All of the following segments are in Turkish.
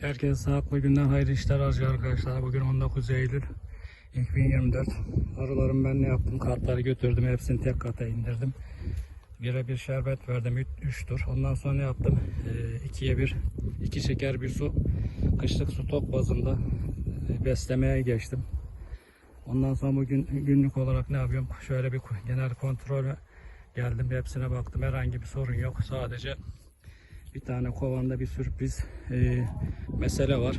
Herkese sağlıklı günden hayırlı işler harcıyor arkadaşlar. Bugün 19 Eylül 2024. Arılarım ben ne yaptım? Kartları götürdüm. Hepsini tek kata indirdim. Bire bir şerbet verdim. 3 tur. Ondan sonra ne yaptım? 2'ye 1 2 şeker bir su. Kışlık su tok bazında e, beslemeye geçtim. Ondan sonra bugün günlük olarak ne yapıyorum? Şöyle bir genel kontrole geldim. Hepsine baktım. Herhangi bir sorun yok. Sadece bir tane kovanda bir sürpriz e, mesele var.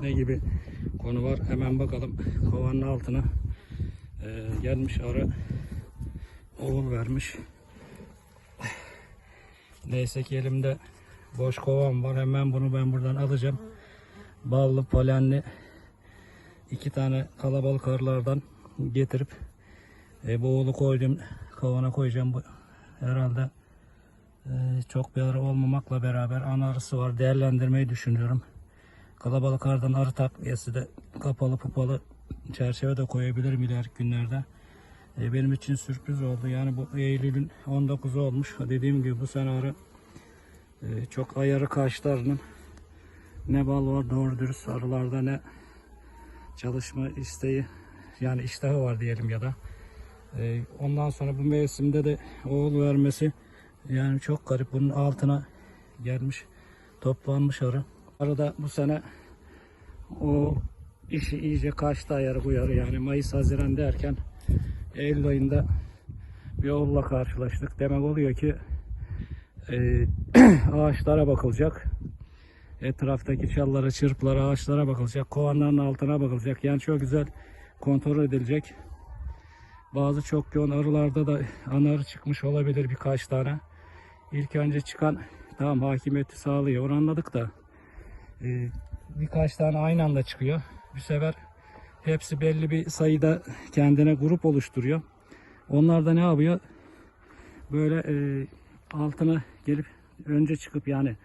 Ne gibi konu var? Hemen bakalım. Kovanın altına e, gelmiş arı oğul vermiş. Neyse ki elimde boş kovan var. Hemen bunu ben buradan alacağım. Ballı, polenli iki tane kalabalık arılardan getirip e, bu oğlu koydum. Kovana koyacağım. Bu herhalde çok bir arı olmamakla beraber ana arısı var. Değerlendirmeyi düşünüyorum. Kalabalık arıdan arı takviyesi de kapalı pupalı çerçeve de koyabilirim ileriki günlerde. Ee, benim için sürpriz oldu. Yani bu Eylül'ün 19'u olmuş. Dediğim gibi bu sene arı e, çok ayarı kaçlarının ne bal var doğru dürüst arılarda ne çalışma isteği yani iştahı var diyelim ya da. Ee, ondan sonra bu mevsimde de oğul vermesi yani çok garip. Bunun altına gelmiş, toplanmış arı. Arada bu sene o işi iyice kaçtı ayarı bu yarı. Yani Mayıs, Haziran derken Eylül ayında bir oğulla karşılaştık. Demek oluyor ki e, ağaçlara bakılacak. Etraftaki çallara, çırplara, ağaçlara bakılacak. Kovanların altına bakılacak. Yani çok güzel kontrol edilecek. Bazı çok yoğun arılarda da ana arı çıkmış olabilir birkaç tane. İlk önce çıkan tamam hakimiyeti sağlıyor. Onu anladık da e, birkaç tane aynı anda çıkıyor. Bir sefer hepsi belli bir sayıda kendine grup oluşturuyor. Onlar da ne yapıyor? Böyle e, altına gelip önce çıkıp yani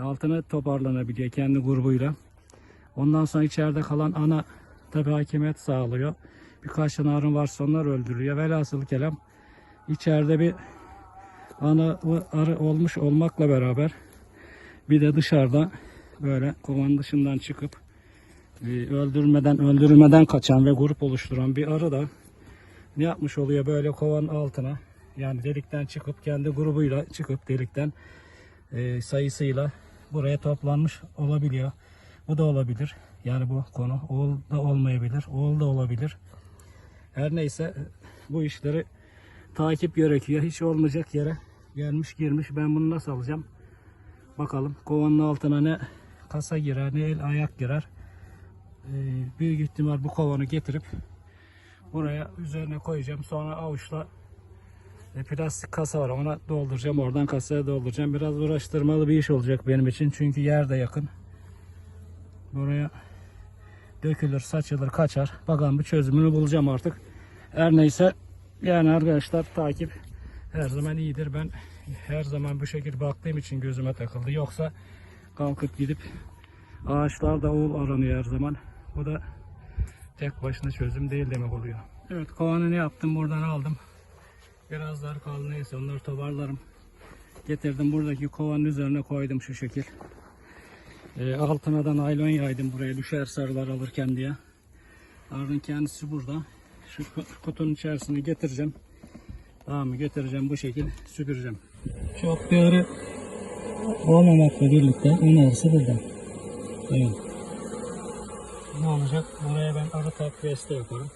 altına toparlanabiliyor kendi grubuyla. Ondan sonra içeride kalan ana tabi hakimiyet sağlıyor. Birkaç tane arın varsa onlar öldürüyor. Velhasıl kelam içeride bir ana arı olmuş olmakla beraber bir de dışarıda böyle kovan dışından çıkıp e, öldürmeden öldürülmeden kaçan ve grup oluşturan bir arı da ne yapmış oluyor böyle kovanın altına yani delikten çıkıp kendi grubuyla çıkıp delikten e, sayısıyla buraya toplanmış olabiliyor. Bu da olabilir. Yani bu konu oğul da olmayabilir. Oğul da olabilir. Her neyse bu işleri takip gerekiyor. Hiç olmayacak yere gelmiş girmiş. Ben bunu nasıl alacağım? Bakalım kovanın altına ne kasa girer ne el ayak girer. Ee, büyük ihtimal bu kovanı getirip buraya üzerine koyacağım. Sonra avuçla e, plastik kasa var. Ona dolduracağım. Oradan kasaya dolduracağım. Biraz uğraştırmalı bir iş olacak benim için. Çünkü yer de yakın. Buraya dökülür, saçılır, kaçar. Bakalım bir çözümünü bulacağım artık. Her neyse yani arkadaşlar takip her zaman iyidir. Ben her zaman bu şekilde baktığım için gözüme takıldı. Yoksa kalkıp gidip ağaçlarda oğul aranıyor her zaman. Bu da tek başına çözüm değil demek oluyor. Evet kovanı ne yaptım? Buradan aldım. Biraz daha kaldı neyse onları toparlarım. Getirdim buradaki kovanın üzerine koydum şu şekil. E, altına da naylon yaydım buraya düşer sarılar alırken diye. Arın kendisi burada. Şu kutunun içerisine getireceğim. Tamam mı? Getireceğim bu şekil süpüreceğim. Çok arı olmamakla birlikte ön arısı burada. Evet. Ne olacak? Buraya ben arı takviyesi de yaparım.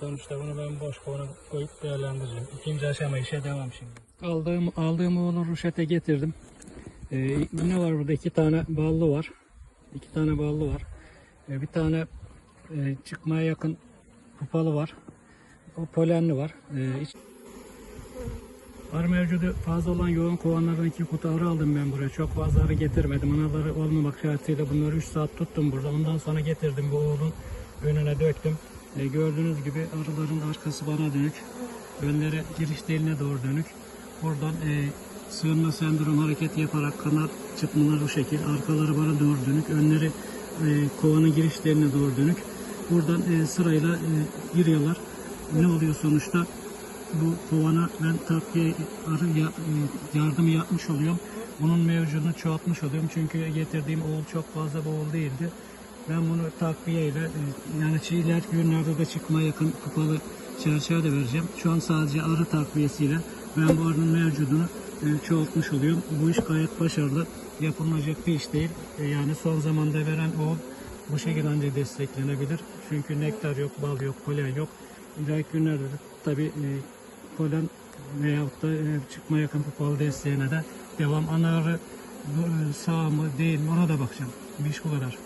Sonuçta bunu ben boş kovana koyup değerlendireceğim. İkinci aşama işe devam şimdi. Aldığım, aldığım oğlu ruşete getirdim. Ee, ne var burada? İki tane ballı var. İki tane ballı var. Ee, bir tane e, çıkmaya yakın pupalı var. O polenli var. Ee, iç... Arı mevcudu fazla olan yoğun kovanlardan iki kutu arı aldım ben buraya. Çok fazla arı getirmedim. Anaları olmamak şartıyla bunları 3 saat tuttum burada. Ondan sonra getirdim bu oğlun önüne döktüm. Ee, gördüğünüz gibi arıların arkası bana dönük. Önleri giriş deline doğru dönük. Buradan e, sığınma sendrom hareketi yaparak kanat çıkmaları bu şekil. Arkaları bana doğru dönük. Önleri e, kovanın girişlerine doğru dönük. Buradan e, sırayla e, giriyorlar. Ne oluyor sonuçta? Bu kovana ben takviye arı ya, yardımı yapmış oluyorum. bunun mevcudunu çoğaltmış oluyorum. Çünkü getirdiğim oğul çok fazla bir oğul değildi. Ben bunu takviyeyle e, yani ileriki günlerde de çıkma yakın kupalı çerçeve de vereceğim. Şu an sadece arı takviyesiyle ben bu arının mevcudunu e, çoğaltmış oluyorum. Bu iş gayet başarılı. Yapılmayacak bir iş değil. E, Yani son zamanda veren oğul bu şekilde ancak desteklenebilir. Çünkü nektar yok, bal yok, polen yok. İleriki günlerde de tabii e, polen veyahut da e, çıkma yakın kupalı desteğine de devam. Ana arı e, sağ mı değil mi ona da bakacağım. Bir iş bu kadar.